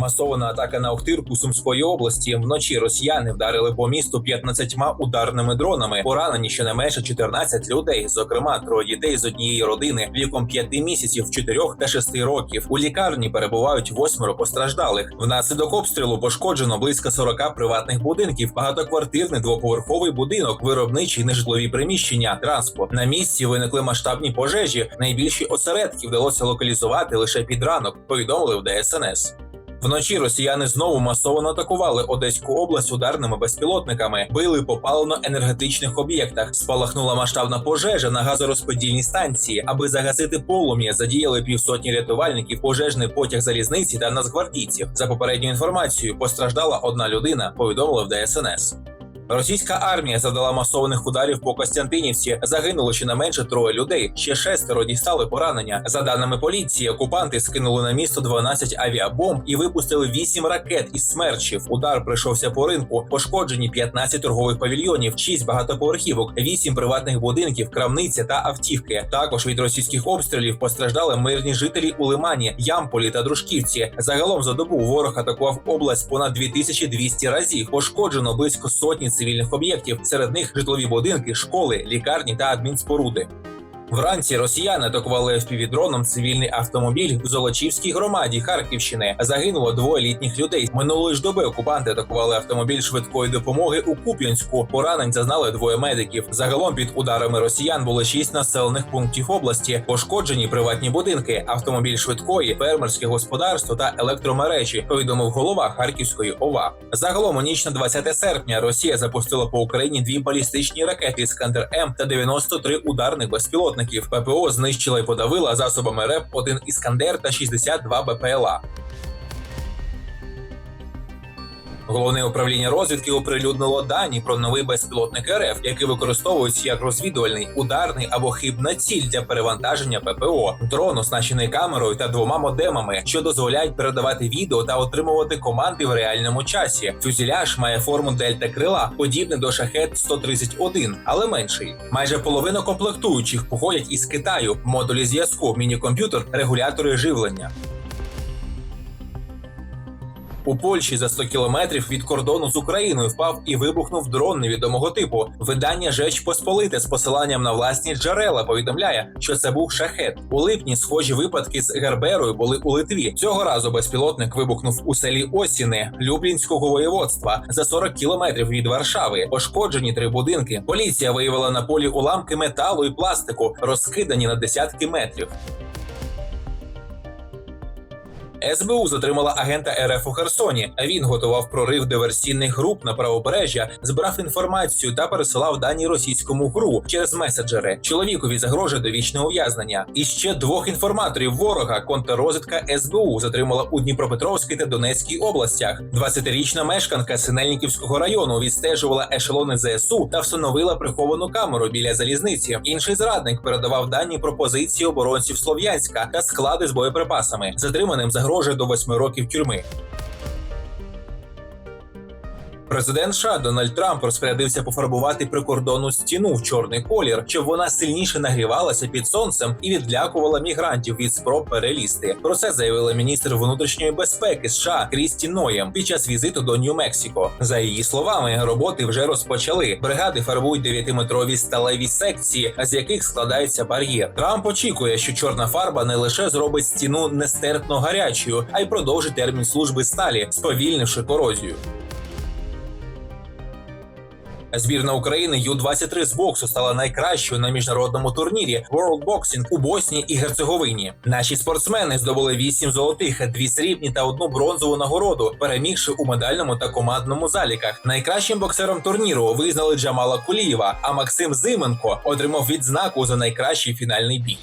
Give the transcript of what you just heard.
Масована атака на Охтирку Сумської області. Вночі росіяни вдарили по місту 15 ударними дронами. Поранені щонайменше 14 людей, зокрема троє дітей з однієї родини віком 5 місяців, 4 та 6 років. У лікарні перебувають восьмеро постраждалих. Внаслідок обстрілу пошкоджено близько 40 приватних будинків, багатоквартирний двоповерховий будинок, виробничі нежитлові приміщення, транспорт. На місці виникли масштабні пожежі. Найбільші осередки вдалося локалізувати лише під ранок. Повідомили в ДСНС. Вночі росіяни знову масово атакували Одеську область ударними безпілотниками, били по паливно-енергетичних об'єктах. Спалахнула масштабна пожежа на газорозподільній станції. Аби загасити полум'я, задіяли півсотні рятувальників, пожежний потяг залізниці та нацгвардійців. За попередньою інформацією, постраждала одна людина. Повідомили в ДСНС. Російська армія завдала масованих ударів по Костянтинівці. Загинуло щонайменше троє людей. Ще шестеро дістали поранення. За даними поліції, окупанти скинули на місто 12 авіабомб і випустили 8 ракет із смерчів. Удар прийшовся по ринку. Пошкоджені 15 торгових павільйонів, 6 багатоповерхівок, 8 приватних будинків, крамниця та автівки. Також від російських обстрілів постраждали мирні жителі у Лимані, Ямполі та Дружківці. Загалом за добу ворог атакував область понад 2200 разів. Пошкоджено близько сотні цивільних об'єктів. Серед них житлові будинки, школи, лікарні та адмінспоруди. Вранці росіяни атакували FPV-дроном цивільний автомобіль в Золочівській громаді Харківщини. Загинуло двоє літніх людей. Минулої ж доби окупанти атакували автомобіль швидкої допомоги у Куп'янську. Поранень зазнали двоє медиків. Загалом під ударами росіян було шість населених пунктів області. Пошкоджені приватні будинки, автомобіль швидкої, фермерське господарство та електромережі. Повідомив голова Харківської ОВА. Загалом у ніч на 20 серпня Росія запустила по Україні дві балістичні ракети Іскандер М та 93 ударних безпілотників. ППО знищила і подавила засобами РЕП один Іскандер та 62 БПЛА. Головне управління розвідки оприлюднило дані про новий безпілотник РФ, який використовується як розвідувальний, ударний або хибна ціль для перевантаження ППО. Дрон оснащений камерою та двома модемами, що дозволяють передавати відео та отримувати команди в реальному часі. Фюзеляж має форму дельта крила, подібний до шахет 131, але менший. Майже половина комплектуючих походять із Китаю, модулі зв'язку, міні-комп'ютер, регулятори живлення. У Польщі за 100 кілометрів від кордону з Україною впав і вибухнув дрон невідомого типу. Видання Жеч Посполите з посиланням на власні джерела повідомляє, що це був шахет. У липні схожі випадки з Герберою були у Литві. Цього разу безпілотник вибухнув у селі Осіни Люблінського воєводства за 40 кілометрів від Варшави. Пошкоджені три будинки. Поліція виявила на полі уламки металу і пластику, розкидані на десятки метрів. СБУ затримала агента РФ у Херсоні. Він готував прорив диверсійних груп на правобережжя, збирав інформацію та пересилав дані російському ГРУ через меседжери. Чоловікові загрожує довічне ув'язнення. І ще двох інформаторів ворога контррозвідка СБУ затримала у Дніпропетровській та Донецькій областях. 20-річна мешканка Синельниківського району відстежувала ешелони ЗСУ та встановила приховану камеру біля залізниці. Інший зрадник передавав дані про позиції оборонців Слов'янська та склади з боєприпасами. Затриманим загрожує до 8 років тюрми. Президент США Дональд Трамп розпорядився пофарбувати прикордонну стіну в чорний колір, щоб вона сильніше нагрівалася під сонцем і відлякувала мігрантів від спроб перелізти. Про це заявила міністр внутрішньої безпеки США Крісті Ноєм під час візиту до Нью-Мексико. За її словами, роботи вже розпочали. Бригади фарбують 9-метрові сталеві секції, з яких складається бар'єр. Трамп очікує, що чорна фарба не лише зробить стіну нестерпно гарячою, а й продовжить термін служби сталі, сповільнивши корозію. Збірна України Ю-23 з боксу стала найкращою на міжнародному турнірі World Boxing у Боснії і Герцеговині. Наші спортсмени здобули 8 золотих, 2 срібні та одну бронзову нагороду, перемігши у медальному та командному заліках. Найкращим боксером турніру визнали Джамала Кулієва, а Максим Зименко отримав відзнаку за найкращий фінальний бій.